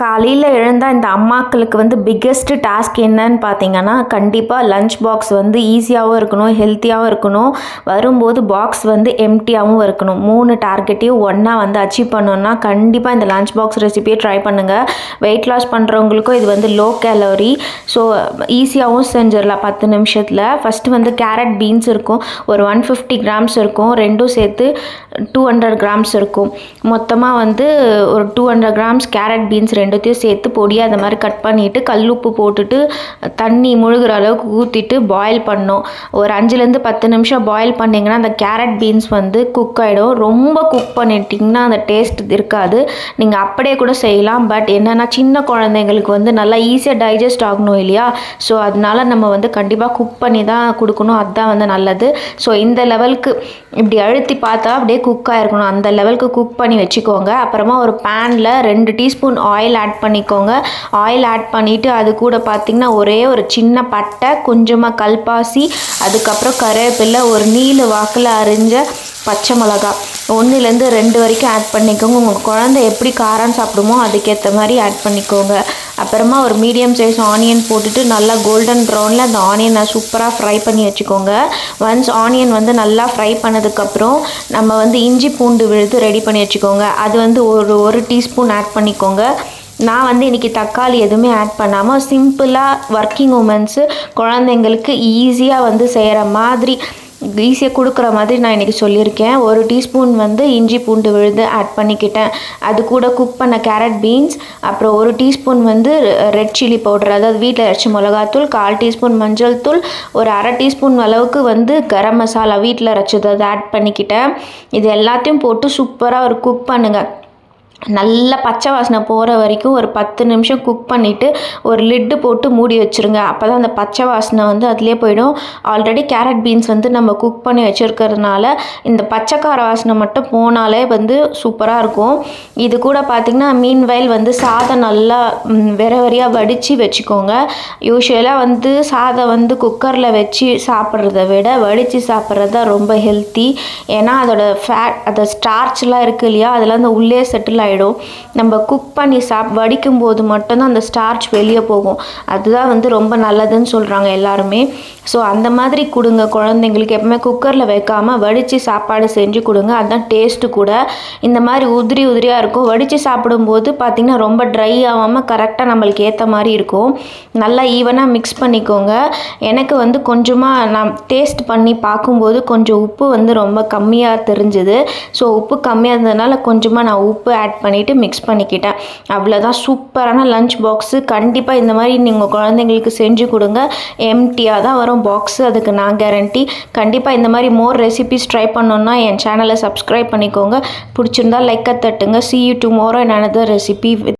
காலையில் எழுந்தால் இந்த அம்மாக்களுக்கு வந்து பிக்கெஸ்ட்டு டாஸ்க் என்னன்னு பார்த்தீங்கன்னா கண்டிப்பாக லஞ்ச் பாக்ஸ் வந்து ஈஸியாகவும் இருக்கணும் ஹெல்த்தியாகவும் இருக்கணும். வரும்போது பாக்ஸ் வந்து எம்டியாகவும் இருக்கணும். மூணு டார்கெட்டையும் ஒன்றா வந்து அச்சீவ் பண்ணோன்னா கண்டிப்பாக இந்த லஞ்ச் பாக்ஸ் ரெசிபியை ட்ரை பண்ணுங்கள் வெயிட் லாஸ் பண்ணுறவங்களுக்கும் இது வந்து லோ கேலரி ஸோ ஈஸியாகவும் செஞ்சிடலாம் பத்து நிமிஷத்தில். ஃபஸ்ட்டு வந்து கேரட் பீன்ஸ் இருக்கும். ஒரு ஒன் ஃபிஃப்டி கிராம்ஸ் இருக்கும். ரெண்டும் சேர்த்து டூ ஹண்ட்ரட் கிராம்ஸ் இருக்கும். மொத்தமாக வந்து ஒரு two hundred grams carrot beans ரெண்டுத்தையும் சேர்த்து பொடியாக அந்த மாதிரி கட் பண்ணிவிட்டு கல்லுப்பு போட்டுட்டு தண்ணி முழுகிற அளவுக்கு ஊற்றிட்டு பாயில் பண்ணோம் ஒரு அஞ்சுலேருந்து பத்து நிமிஷம் பாயில் பண்ணிங்கன்னா அந்த கேரட் பீன்ஸ் வந்து குக் ஆகிடும் ரொம்ப குக் பண்ணிட்டிங்கன்னா அந்த டேஸ்ட் இருக்காது. நீங்கள் அப்படியே கூட செய்யலாம். பட் என்னென்னா சின்ன குழந்தைங்களுக்கு வந்து நல்லா ஈஸியாக டைஜஸ்ட் ஆகணும் இல்லையா? ஸோ அதனால நம்ம வந்து கண்டிப்பாக குக் பண்ணி தான் கொடுக்கணும். அதுதான் வந்து நல்லது. ஸோ இந்த லெவலுக்கு இப்படி அழுத்தி பார்த்தா அப்படியே குக் ஆகிருக்கணும் அந்த லெவலுக்கு குக் பண்ணி வச்சுக்கோங்க. அப்புறமா ஒரு பேனில் ரெண்டு டீஸ்பூன் ஆயில் ஆட் பண்ணிக்கோங்க. ஆயில் ஆட் பண்ணிவிட்டு அது கூட பார்த்திங்கன்னா ஒரே ஒரு சின்ன பட்டை கொஞ்சமாக கல்பாசி அதுக்கப்புறம் கருவேப்பிலை ஒரு நீல வாக்கில் அரிஞ்ச பச்சை மிளகா. ஒன்றுலேருந்து ரெண்டு வரைக்கும் ஆட் பண்ணிக்கோங்க. உங்கள் குழந்தை எப்படி காரம் சாப்பிடுமோ அதுக்கேற்ற மாதிரி ஆட் பண்ணிக்கோங்க. அப்புறமா ஒரு மீடியம் சைஸ் ஆனியன் போட்டுட்டு நல்லா கோல்டன் ப்ரௌனில் அந்த ஆனியனை சூப்பராக ஃப்ரை பண்ணி வச்சுக்கோங்க. ஒன்ஸ் ஆனியன் வந்து நல்லா ஃப்ரை பண்ணதுக்கப்புறம் நம்ம வந்து இஞ்சி பூண்டு விழுது ரெடி பண்ணி வச்சுக்கோங்க. அது வந்து ஒரு ஒரு டீஸ்பூன் ஆட் பண்ணிக்கோங்க. நான் வந்து இன்றைக்கி தக்காளி எதுவுமே ஆட் பண்ணாமல் சிம்பிளாக ஒர்க்கிங் உமன்ஸு குழந்தைங்களுக்கு ஈஸியாக வந்து செய்கிற மாதிரி ஈஸியாக கொடுக்குற மாதிரி நான் இன்றைக்கி சொல்லியிருக்கேன். ஒரு டீஸ்பூன் வந்து இஞ்சி பூண்டு விழுது ஆட் பண்ணிக்கிட்டேன். அது கூட குக் பண்ண கேரட் பீன்ஸ் அப்புறம் ஒரு டீஸ்பூன் வந்து ரெட் சில்லி பவுடர் அதாவது வீட்டில் அரைச்சி மிளகாத்தூள் கால் டீஸ்பூன் மஞ்சள் தூள் ஒரு அரை டீஸ்பூன் அளவுக்கு வந்து கரம் மசாலா வீட்டில் அரைச்சது அதை ஆட் பண்ணிக்கிட்டேன். இது எல்லாத்தையும் போட்டு சூப்பராக ஒரு குக் பண்ணுங்கள் நல்ல பச்சை வாசனை போகிற வரைக்கும் ஒரு பத்து நிமிஷம் குக் பண்ணிவிட்டு ஒரு லிட்டு போட்டு மூடி வச்சுருங்க. அப்போ தான் அந்த பச்சை வாசனை வந்து அதிலே போயிடும். ஆல்ரெடி கேரட் பீன்ஸ் வந்து நம்ம குக் பண்ணி வச்சுருக்கிறதுனால இந்த பச்சைக்கார வாசனை மட்டும் போனாலே வந்து சூப்பராக இருக்கும். இது கூட பார்த்திங்கன்னா மீன் வயல் வந்து சாதம் நல்லா வெற வெறையாக வடித்து வச்சுக்கோங்க. யூஸ்வலாக வந்து சாதம் வந்து குக்கரில் வச்சு சாப்பிட்றத விட வடித்து சாப்பிட்றது தான் ரொம்ப ஹெல்த்தி ஏன்னா அதோட ஃபேட் அந்த ஸ்டார்ச்லாம் இருக்குது இல்லையா? அதெல்லாம் அந்த உள்ளே செட்டில் ஆகிடும் நம்ம குக் பண்ணி சாப் வடிக்கும் போது மட்டும்தான் அந்த ஸ்டார்ச் வெளியே போகும். அதுதான் வந்து ரொம்ப நல்லதுன்னு சொல்கிறாங்க எல்லாருமே. ஸோ அந்த மாதிரி கொடுங்க குழந்தைங்களுக்கு. எப்பவுமே குக்கரில் வைக்காமல் வடித்து சாப்பாடு செஞ்சு கொடுங்க. அதுதான் டேஸ்ட்டு கூட. இந்த மாதிரி உதிரி உதிரியாக இருக்கும். வடித்து சாப்பிடும்போது பார்த்திங்கன்னா ரொம்ப ட்ரை ஆகாமல் கரெக்டாக நம்மளுக்கு ஏற்ற மாதிரி இருக்கும். நல்லா ஈவனாக மிக்ஸ் பண்ணிக்கோங்க. எனக்கு வந்து கொஞ்சமாக நான் டேஸ்ட் பண்ணி பார்க்கும்போது கொஞ்சம் உப்பு வந்து ரொம்ப கம்மியாக தெரிஞ்சுது. ஸோ உப்பு கம்மியாக இருந்ததுனால கொஞ்சமாக நான் உப்பு ஆட் பண்ணிவிட்டு மிக்ஸ் பண்ணிக்கிட்டேன். அவ்வளோதான் சூப்பரான லஞ்ச் பாக்ஸு கண்டிப்பாக இந்த மாதிரி நீங்கள் குழந்தைங்களுக்கு செஞ்சு கொடுங்க. எம்டியாக தான் வரும் பாக்ஸு அதுக்கு நான் கேரண்டி கண்டிப்பாக இந்த மாதிரி மோர் ரெசிபிஸ் ட்ரை பண்ணோன்னா என் சேனலை சப்ஸ்கிரைப் பண்ணிக்கோங்க. பிடிச்சிருந்தா லைக்கை தட்டுங்க. See you tomorrow in another recipe with